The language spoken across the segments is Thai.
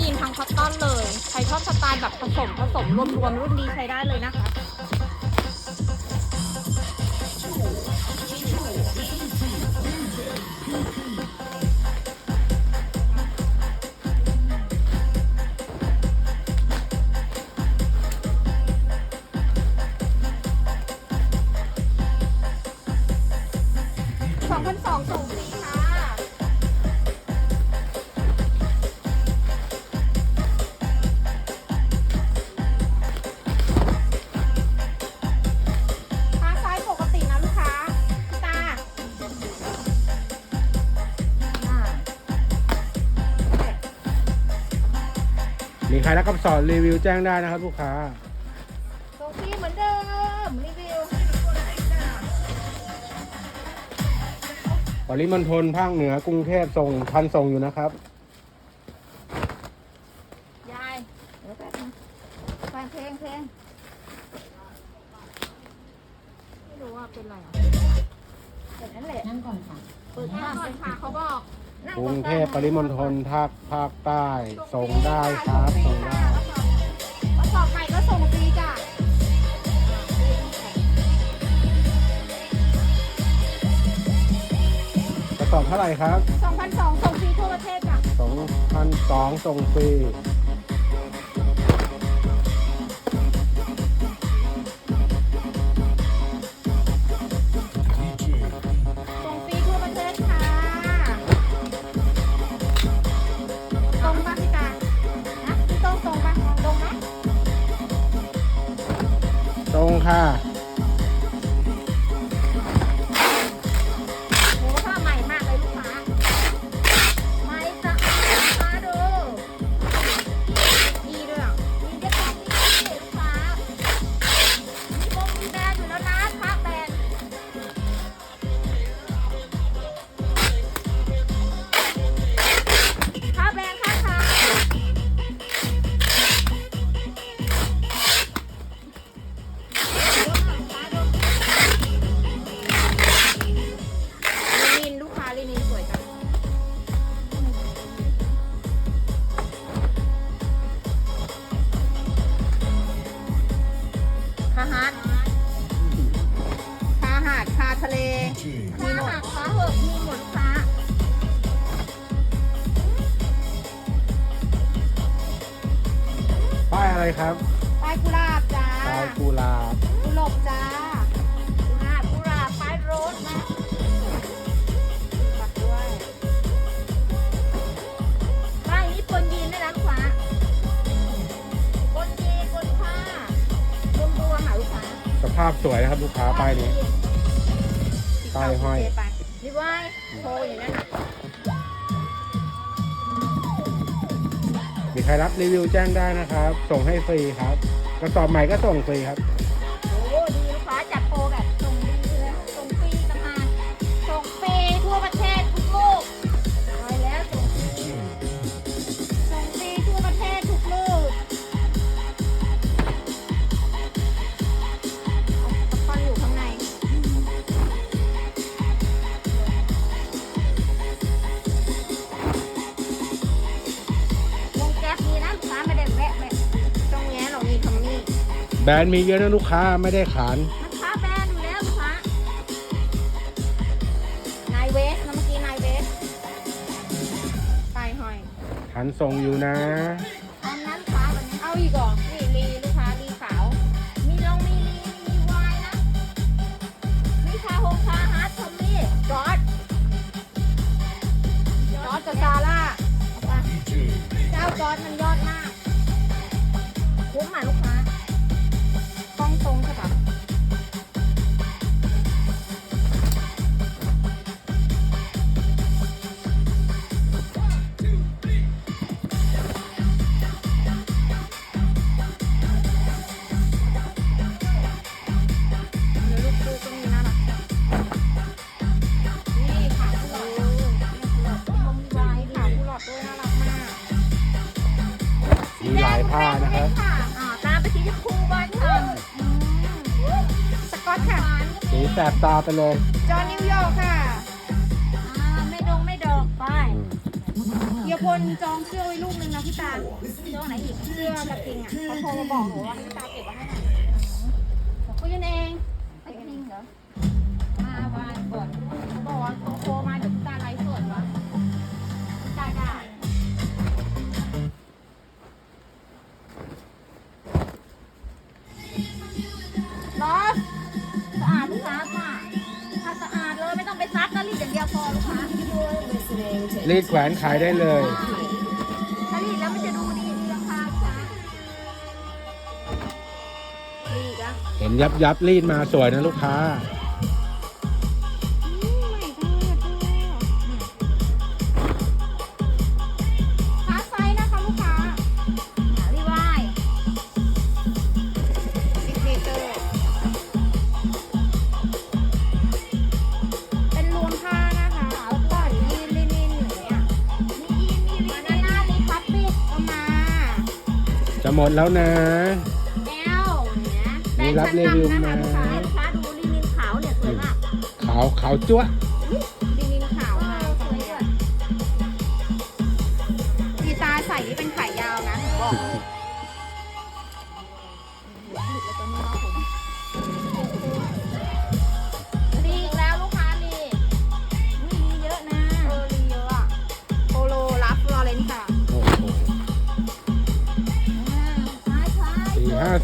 ยีนทั้งคอนเลย ใครชอบสไตล์แบบผสมผสมรวมๆรุ่นนี้ใช้ได้เลยนะคะ สองพันสองส่ง มีใครรับคำสอนรีวิวแจ้งได้นะครับลูกค้าส่งฟรีเหมือนเดิมรีวิวปริมณฑลภาคเหนือกรุงเทพส่งพันส่งอยู่นะครับยายเดี๋ยวแป๊บนึงฟังเพลงเพลงไม่รู้ว่าเป็นไรอะแบบนั้นแหละนั่งก่อนค่ะเปิดข้างก่อนค่ะเขาบอกนั่ กรุงเทพปริมณฑลภาคภาคใต้ ส่งได้ครับส่งได้กระสอบใหม่ก็ส่งฟรีจ้ะกระสอบเท่าไหร่ครับสองพันสองส่งฟรีทั่วประเทศจ้ะสองพันสองส่งฟรี ต อะไรครับปลายกุหลาบจ้าป้ายกุหลาบกุหลบจ้ากุหลาบกุหลาบปลายโรสนะปักด้วยป้ายนี้ปนยีนด้วยนะลูกค้าปนยีนปนผ้ารวมรวมหาลูกค้าสภาพสวยนะครับลูกค้าป้ายนี้ ป้ายห้อยไปรีบไว้โชว์อย่างนั้น ใครรับรีวิวแจ้งได้นะครับ ส่งให้ฟรีครับ กระสอบใหม่ก็ส่งฟรีครับ แบรนด์มีเยอะนะลูกค้าไม่ได้ขานมันค้าแบรนด์อยู่แล้วลูกค้านายเวสนะเมื่อกี้นายเวสไปหอยทันส่งอยู่นะ อันนั้นค้าวันนี้เอาอีกเหรอนี่ลีลูกค้าลีขาว มีลองมีลีมีวายนะมีคาโฮคาฮาร์ดทอมมี่จอร์ดจอร์ดกับซาร่าไปเจ้าจอร์ดมันยอดมากคุ้มอะลูกค้า กล้ สีแสบตาไปเลยจอห์นนิวยอร์กค่ะอ่าไม่ดงไม่ดอกไปอืมเฮียพลจองเสื้อไว้ลูกนึงนะพี่ตาเสื้อไหนอีกเสื้อกระทิงอะเขาโทรมาบอกหนูว่าให้พี่ตาเก็บไว้ให้หน่อยคุยกันเองไอ้กระทิงเหรอมาวานก่อนเขาบอกว่าเขาโทรมา รีดแขวนขายได้เลย ถ้ารีดแล้วมันจะดูดีดีราคาจ้ารีดแล้วเห็นยับยับรีดมาสวยนะลูกค้า หมดแล้วนะแอลอย่างเงี้ยมีรับรีวิวมา ลูกค้าลูกค้าดูลินินขาวเนี่ยสวยมากขาวขาวจั๊วะลินินขาวมาสวยด้วยดีตาใส่นี่เป็นข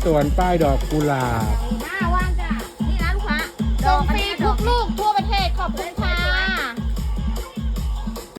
สวนป้ายดอกกุหลาบ หน้าว่างจ้ะนี่ร้านขวาดส่งฟรีทุกลูก